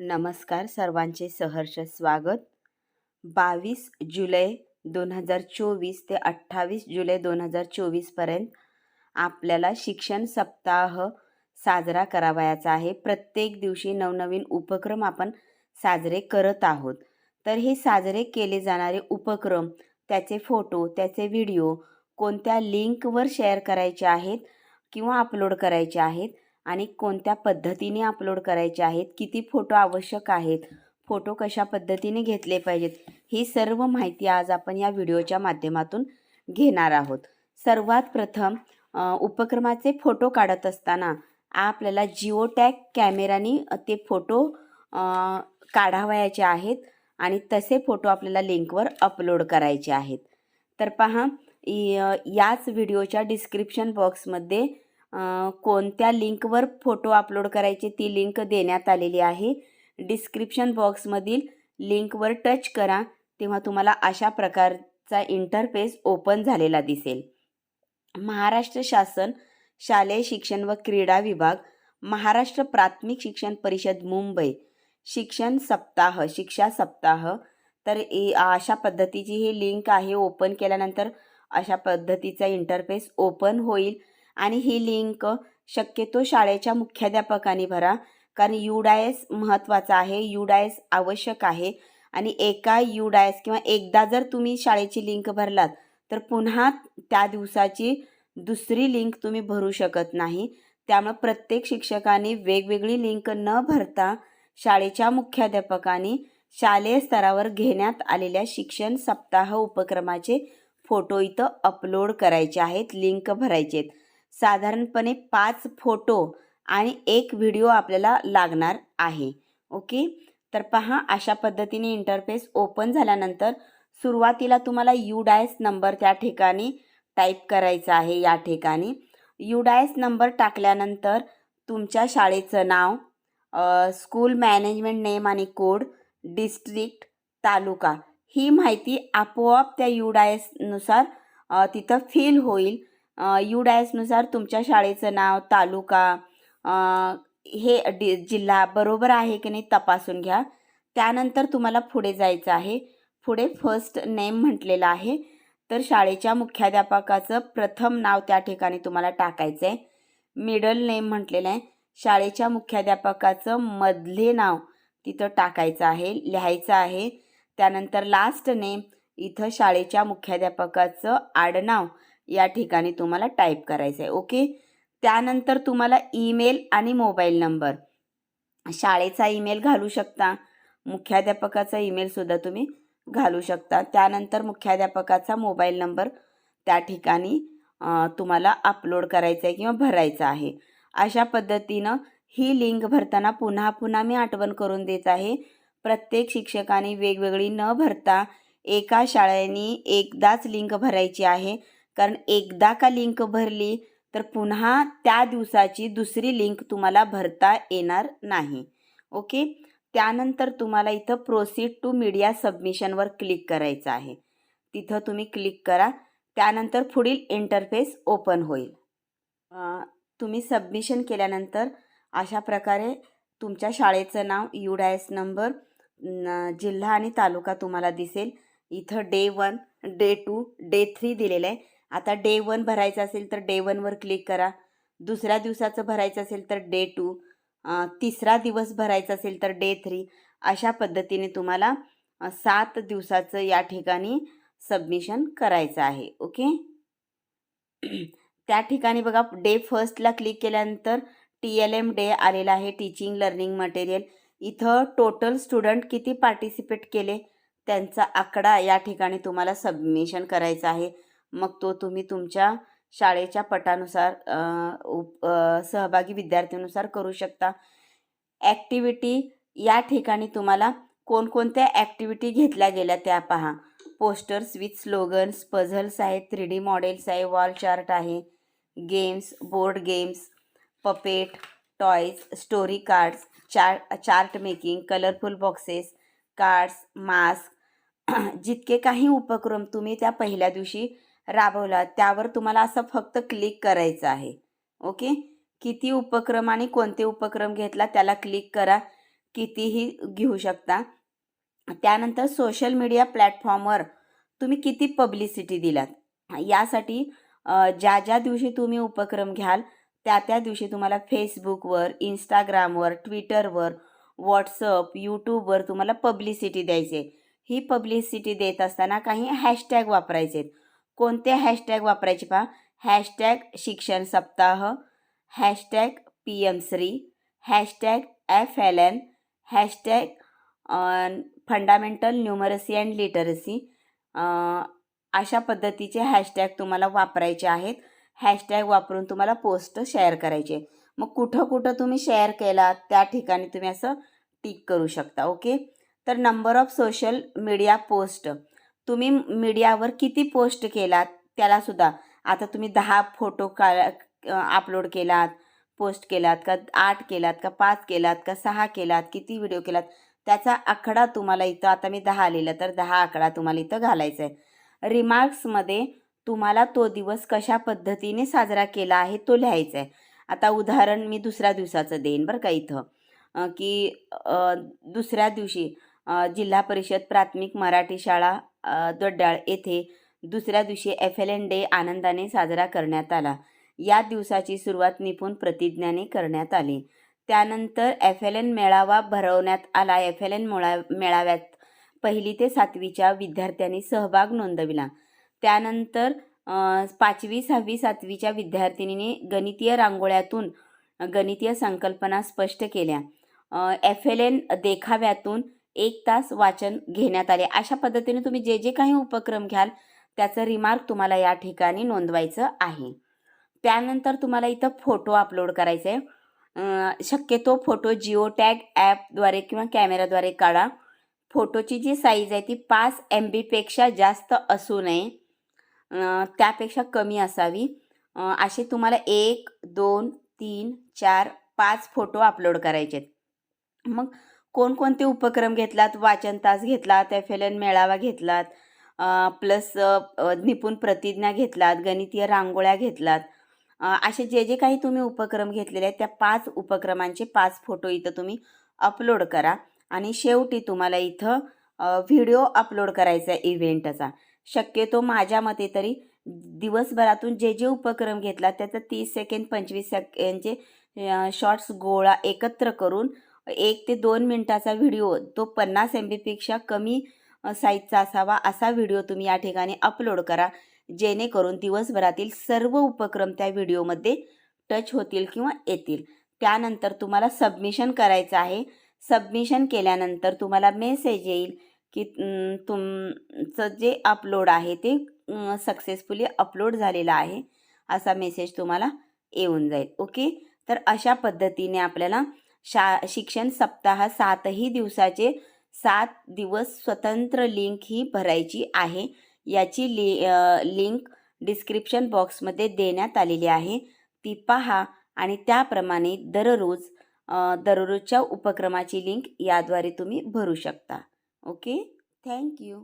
नमस्कार सर्वांचे सहर्ष स्वागत. बावीस जुलै दोन हजार चोवीस ते अठ्ठावीस जुलै दोन हजार चोवीसपर्यंत आपल्याला शिक्षण सप्ताह साजरा करावयाचा आहे. प्रत्येक दिवशी नवनवीन उपक्रम आपण साजरे करत आहोत. तर हे साजरे केले जाणारे उपक्रम त्याचे फोटो त्याचे व्हिडिओ कोणत्या लिंकवर शेअर करायचे आहेत किंवा अपलोड करायचे आहेत आणि कोणत्या पद्धतीने अपलोड करायचे आहेत किती फोटो आवश्यक आहेत फोटो कशा पद्धतीने घेतले पाहिजेत ही सर्व माहिती आज आपण या व्हिडिओच्या माध्यमातून घेणार आहोत. सर्वात प्रथम उपक्रमाचे फोटो काढत असताना आपल्याला जिओ टॅग कॅमेरानी ते फोटो काढावयाचे आहेत आणि तसे फोटो आपल्याला लिंकवर अपलोड करायचे आहेत. तर पहा याच व्हिडिओच्या डिस्क्रिप्शन बॉक्समध्ये कोणत्या लिंकवर फोटो अपलोड करायचे ती लिंक देण्यात आलेली आहे. डिस्क्रिप्शन बॉक्समधील लिंकवर टच करा तेव्हा तुम्हाला अशा प्रकारचा इंटरफेस ओपन झालेला दिसेल. महाराष्ट्र शासन शालेय शिक्षण व क्रीडा विभाग महाराष्ट्र प्राथमिक शिक्षण परिषद मुंबई. शिक्षण सप्ताह शिक्षा सप्ताह. तर ए- अशा पद्धतीची ही लिंक आहे ओपन केल्यानंतर अशा पद्धतीचा इंटरफेस ओपन होईल. आणि ही लिंक शक्यतो शाळेच्या मुख्याध्यापकांनी भरा कारण युडायस महत्त्वाचा आहे युडायस आवश्यक आहे. आणि एका युडायस किंवा एकदा जर तुम्ही शाळेची लिंक भरलात तर पुन्हा त्या दिवसाची दुसरी लिंक तुम्ही भरू शकत नाही. त्यामुळे प्रत्येक शिक्षकाने वेगवेगळी लिंक न भरता शाळेच्या मुख्याध्यापकांनी शालेय स्तरावर घेण्यात आलेल्या शिक्षण सप्ताह उपक्रमाचे फोटो इथं अपलोड करायचे आहेत लिंक भरायचे आहेत. साधारणपणे पाच फोटो आणि एक व्हिडिओ आपल्याला लागणार आहे. ओके? तर पहा अशा पद्धतीने इंटरफेस ओपन झाल्यानंतर सुरुवातीला तुम्हाला यू डायस नंबर त्या ठिकाणी टाईप करायचा आहे या ठिकाणी. यू डायस नंबर टाकल्यानंतर तुमच्या शाळेचं नाव स्कूल मॅनेजमेंट नेम आणि कोड डिस्ट्रिक्ट तालुका ही माहिती आपोआप त्या यू डायसनुसार तिथं फिल होईल. यू डायसनुसार तुमच्या शाळेचं नाव तालुका हे डि जिल्हा बरोबर आहे की नाही तपासून घ्या. त्यानंतर तुम्हाला पुढे जायचं आहे. पुढे फर्स्ट नेम म्हटलेलं आहे. तर शाळेच्या मुख्याध्यापकाचं प्रथम नाव त्या ठिकाणी तुम्हाला टाकायचं आहे. मिडल नेम म्हटलेलं आहे. शाळेच्या मुख्याध्यापकाचं मधले नाव तिथं टाकायचं आहे लिहायचं आहे. त्यानंतर लास्ट नेम इथं शाळेच्या मुख्याध्यापकाचं आडनाव या ठिकाणी तुम्हाला टाईप करायचं आहे ओके त्यानंतर तुम्हाला ईमेल आणि मोबाईल नंबर शाळेचा ईमेल घालू शकता. मुख्याध्यापकाचा ईमेलसुद्धा तुम्ही घालू शकता. त्यानंतर मुख्याध्यापकाचा मोबाईल नंबर त्या ठिकाणी तुम्हाला अपलोड करायचा आहे किंवा भरायचा आहे. अशा पद्धतीनं ही लिंक भरताना पुन्हा पुन्हा मी आठवण करून देत आहे. प्रत्येक शिक्षकाने वेगवेगळी न भरता एका शाळेने एकदाच लिंक भरायची आहे. कारण एकदा का लिंक भरली तर पुन्हा त्या दिवसाची दुसरी लिंक तुम्हाला भरता येणार नाही. ओके त्यानंतर तुम्हाला इथं प्रोसीड टू मीडिया सबमिशनवर क्लिक करायचं आहे. तिथं तुम्ही क्लिक करा. त्यानंतर पुढील इंटरफेस ओपन होईल. तुम्ही सबमिशन केल्यानंतर अशा प्रकारे तुमच्या शाळेचं नाव यू डायस नंबर जिल्हा आणि तालुका तुम्हाला दिसेल. इथं day one day two day three दिलेलं आहे. आता डे वन भरायचं असेल तर डे वनवर क्लिक करा. दुसऱ्या दिवसाचं भरायचं असेल तर डे टू तिसरा दिवस भरायचा असेल तर डे थ्री अशा पद्धतीने तुम्हाला सात दिवसाचं या ठिकाणी सबमिशन करायचं आहे. ओके त्या ठिकाणी बघा डे फर्स्टला क्लिक केल्यानंतर टी एल एम डे आलेला आहे टीचिंग लर्निंग मटेरियल इथं टोटल स्टुडंट किती पार्टिसिपेट केले? त्यांचा आकडा या ठिकाणी तुम्हाला सबमिशन करायचा आहे. मग तो तुम्ही तुमच्या शाळेच्या पटानुसार उप- सहभागी विद्यार्थ्यानुसार करू शकता. ॲक्टिव्हिटी या ठिकाणी तुम्हाला कोणकोणत्या ॲक्टिव्हिटी घेतल्या गेल्या त्या पहा. पोस्टर्स विथ स्लोगन्स पझल्स आहेत थ्री डी मॉडेल्स आहे वॉल चार्ट आहे games board games puppet toys story cards chart chart making colourful boxes cards mask. जितके काही उपक्रम तुम्ही त्या पहिल्या दिवशी राबवला. त्यावर तुम्हाला असं फक्त क्लिक करायचं आहे. ओके किती उपक्रम आणि कोणते उपक्रम घेतला त्याला क्लिक करा. कितीही घेऊ शकता. त्यानंतर सोशल मीडिया प्लॅटफॉर्मवर तुम्ही किती पब्लिसिटी दिलात? यासाठी ज्या ज्या दिवशी तुम्ही उपक्रम घ्याल त्या त्या दिवशी तुम्हाला फेसबुकवर इंस्टाग्रामवर ट्विटरवर व्हॉट्सअप यूट्यूबवर तुम्हाला पब्लिसिटी द्यायची. ही पब्लिसिटी देत असताना काही हॅशटॅग वापरायचे कोणते हॅशटॅग वापरायचे पहा? Hashtag Shikshan Saptah hashtag P M Shri hashtag F L N hashtag fundamental numeracy and literacy अशा पद्धतीचे हॅशटॅग तुम्हाला वापरायचे आहेत. हॅशटॅग वापरून तुम्हाला पोस्ट शेअर करायचे. मग कुठं कुठं तुम्ही शेअर केला त्या ठिकाणी तुम्ही असं टिक करू शकता ओके? तर number of social media post. तुम्ही मीडियावर किती पोस्ट केलात त्यालासुद्धा. आता तुम्ही दहा फोटो का अपलोड केलात पोस्ट केलात का आठ केलात का पाच केलात का सहा केलात किती व्हिडिओ केलात त्याचा आकडा तुम्हाला इथं आता मी दहा लिहिलं तर दहा आकडा तुम्हाला इथं घालायचा आहे रिमार्क्समध्ये तुम्हाला तो दिवस कशा पद्धतीने साजरा केला आहे तो लिहायचा आहे आता उदाहरण मी दुसऱ्या दिवसाचं देईन बरं का इथं. की दुसऱ्या दिवशी जिल्हा परिषद प्राथमिक मराठी शाळा दोड्डाळ येथे दुसऱ्या दिवशी एफ एल एन डे आनंदाने साजरा करण्यात आला. या दिवसाची सुरुवात निपुण प्रतिज्ञाने करण्यात आली. त्यानंतर एफ एल एन मेळावा भरवण्यात आला. एफ एल एन मेळा मेळाव्यात पहिली ते सातवीच्या विद्यार्थ्यांनी सहभाग नोंदविला. त्यानंतर पाचवी सहावी सातवीच्या विद्यार्थिनीने गणितीय रांगोळ्यातून गणितीय संकल्पना स्पष्ट केल्या. एफ एल एन देखाव्यातून एक तास वाचन घेण्यात आले. अशा पद्धतीने तुम्ही जे जे काही उपक्रम घ्याल त्याचं रिमार्क तुम्हाला या ठिकाणी नोंदवायचं आहे. त्यानंतर तुम्हाला इथं फोटो अपलोड करायचे आहे शक्यतो फोटो जिओ टॅग ॲपद्वारे किंवा कॅमेराद्वारे काढा. फोटोची जी साईज आहे ती पाच एम बीपेक्षा जास्त असू नये. त्यापेक्षा कमी असावी. असे तुम्हाला एक दोन तीन चार पाच फोटो अपलोड करायचे आहेत मग कोणकोणते उपक्रम घेतलात? वाचन तास घेतलात एफ एल एन मेळावा घेतलात प्लस निपुण प्रतिज्ञा घेतलात गणितीय रांगोळ्या घेतलात. असे जे जे काही तुम्ही उपक्रम घेतलेले आहेत त्या पाच उपक्रमांचे पाच फोटो इथं तुम्ही अपलोड करा. आणि शेवटी तुम्हाला इथं व्हिडिओ अपलोड करायचा आहे इव्हेंटचा शक्यतो माझ्या मते तरी दिवसभरातून जे जे उपक्रम घेतला त्याचा तीस सेकंड पंचवीस सेकंडचे शॉर्ट्स गोळा एकत्र करून एक ते दोन मिनटाचा व्हिडिओ तो पन्नास एम बीपेक्षा कमी साईजचा असावा असा व्हिडिओ तुम्ही या ठिकाणी अपलोड करा. जेणेकरून दिवसभरातील सर्व उपक्रम त्या व्हिडिओमध्ये टच होतील किंवा येतील. त्यानंतर तुम्हाला सबमिशन करायचं आहे. सबमिशन केल्यानंतर तुम्हाला मेसेज येईल की तुमचं जे अपलोड आहे ते सक्सेसफुली अपलोड झालेलं आहे. असा मेसेज तुम्हाला येऊन जाईल. ओके तर अशा पद्धतीने आपल्याला शा शिक्षण सप्ताह सातही दिवसाचे सात दिवस स्वतंत्र लिंक ही भरायची आहे. याची लि लिंक डिस्क्रिप्शन बॉक्समध्ये देण्यात आलेली आहे. ती पहा आणि त्याप्रमाणे दररोज दररोजच्या उपक्रमाची लिंक याद्वारे तुम्ही भरू शकता. ओके? थँक्यू